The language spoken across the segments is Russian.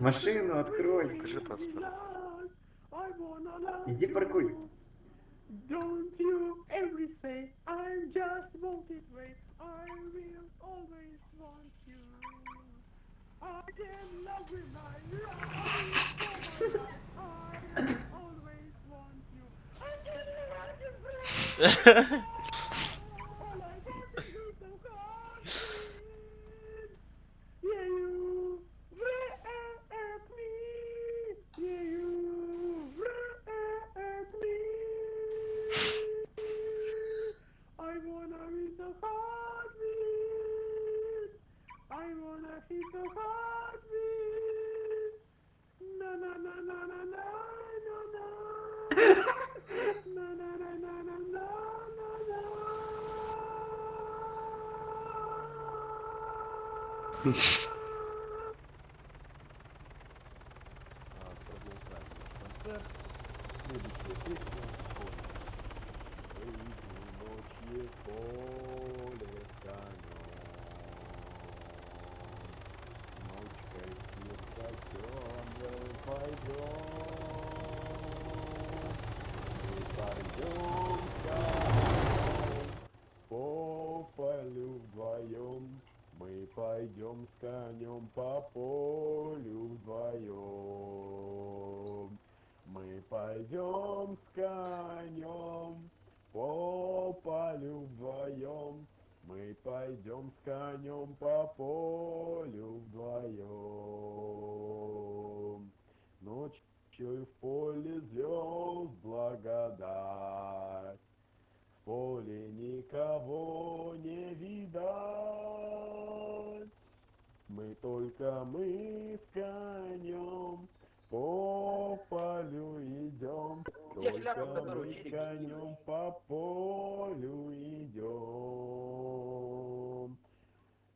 Машину открой. Иди паркуй. Don't you ever say I'm just wanted way. I will always want you. I can love with my life. I will always want you. I can love you Следующая песня. Выйду ночью пойдем с конем по полю вдвоем. Мы пойдем с конем по полю вдвоем. Мы пойдем с конем по полю вдвоем. Ночью в поле звезд благодать. В поле никого не видать. Только мы с конем по полю идем. Только мы с конем по полю идем.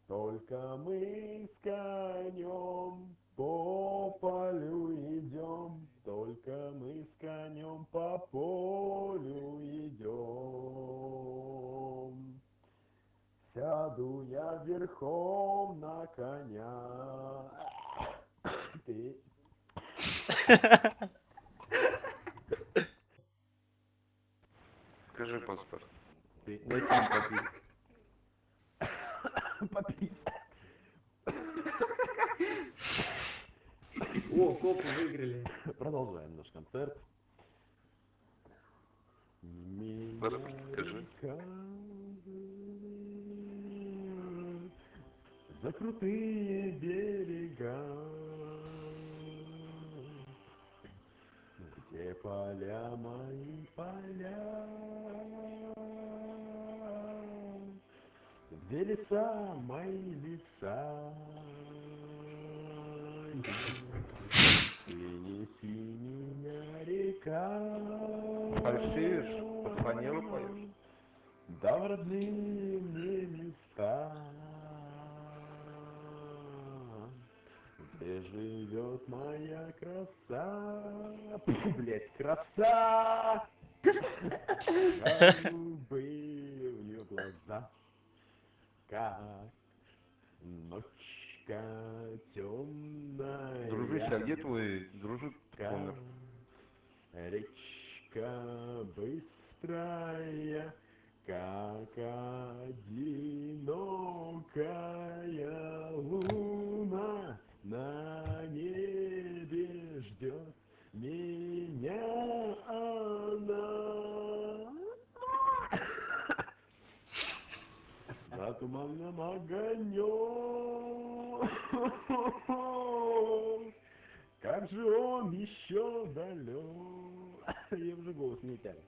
Только мы с конем по полю идем. Только мы с конем по полю идем. Сяду я верхом на коня. Ты Скажи паспорт. ты Дайте им попить. попить. О, копы выиграли. Продолжаем наш концерт. Паспорт скажи. За крутые берега, где поля мои поля, где леса мои леса, сине синяя река. Фальшивишь? Под фанеру поешь? Да в родные мне места, где живет моя краса. Фу, блядь, краса! Голубые у нее глаза, как ночка темная. Дружище, а где твой дружок помер? Речка быстрая, как одинокая луна на небе ждет меня она. За туманным огонем, как же он еще далек. Я уже голос не тянет.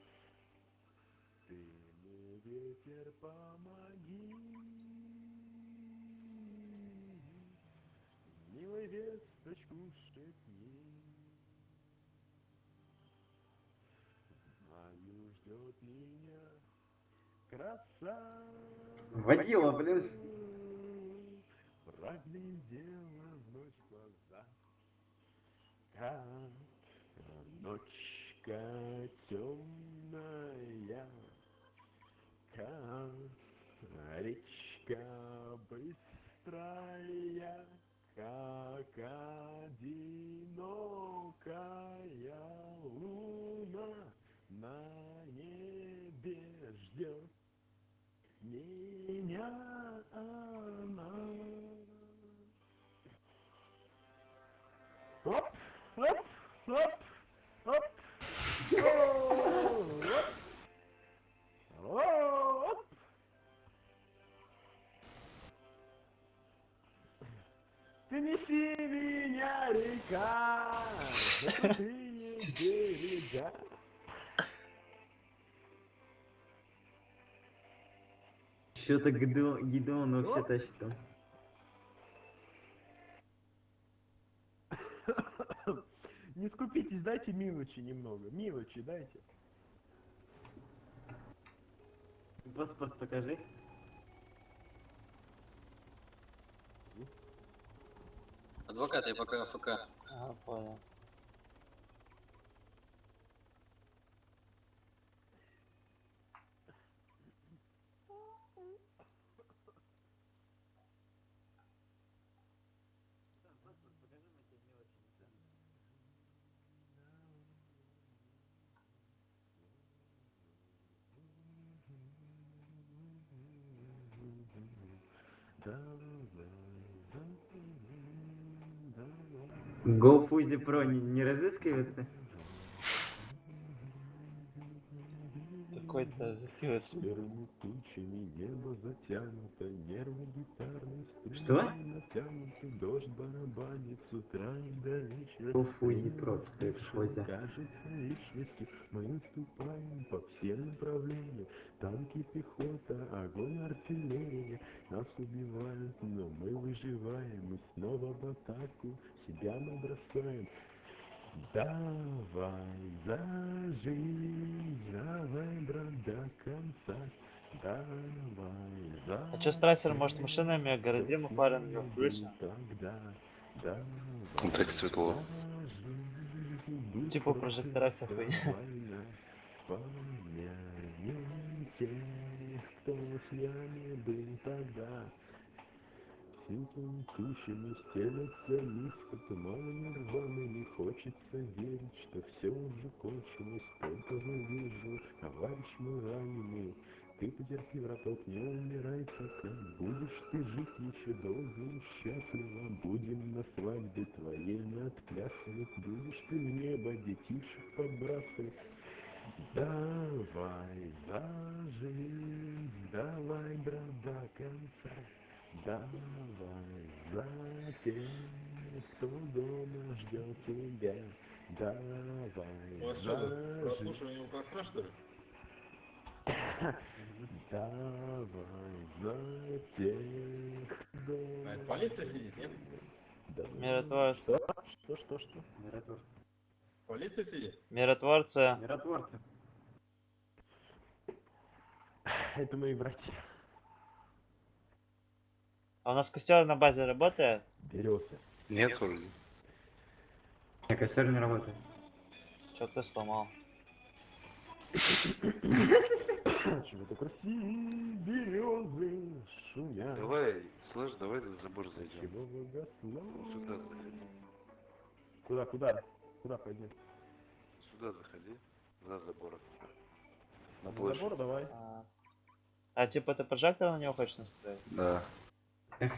Ты мне ветер помоги, милой весточку шепни. Знаю, ждет меня краса. Водила, блин. Проглядела в ночь глаза, как ночка темная, как речка быстрая, как Оп, Оп. Принеси меня, река, ты не берега. Что-то Гидеон, вообще Оп. тащит там. Скупитесь, дайте мелочи немного. Мелочи дайте. Паспорт покажи. Адвокат, я пока АФК. Ага, понял. Go Фузи Про не, не разыскивается? Такой-то взыскивается. Серыми тучами небо затянуто, нервы гитарные струны Что? Натянуты, дождь барабанит с утра и до вечера. Go Фузи Про, Время кто это Фузя? Кажется личностью, мы уступаем по всем направлениям. Танки, пехота, огонь, артиллерия. Нас убивают, но мы выживаем. Мы снова в атаку, себя мы бросаем. Давай за жизнь, давай, брат, до конца. А чё Страйсер, может, машинами огородим него включим? Тогда, давай так светло. Типа прожектора вся хуйня. кто с нами был тогда. Синтом тучами стелется низко туманами рваными Хочется верить, что все уже кончилось Только же вижу, товарищ мой раненый Ты потерпи, браток, не умирай пока Будешь ты жить еще долго и счастливо. Будем на свадьбе твоей мы отплясывать. Будешь ты в небо детишек подбрасывать. Давай за жизнь, давай, брат, до конца. Давай за тех, кто дома ждет тебя. Давай за прослушивание УКХ, что ли? Давай за тех, кто А дома полиция сидит, нет? Давай. Миротворцы. Что, что, что? Миротворцы. Полиция сидит? Миротворцы. Миротворцы. Это мои братья. А у нас костер на базе работает? Берется. Нет, вроде. Так, костер не работает. Чё ты сломал? Чего-то красивее березы шумят. Давай, слышь, давай на забор зайдем. Чего выгасло? Сюда заходи. Куда, куда? Куда пойдем? Сюда заходи. За забором. На На площадь. забор давай. А, а типа ты прожектор на него хочешь настроить? Да.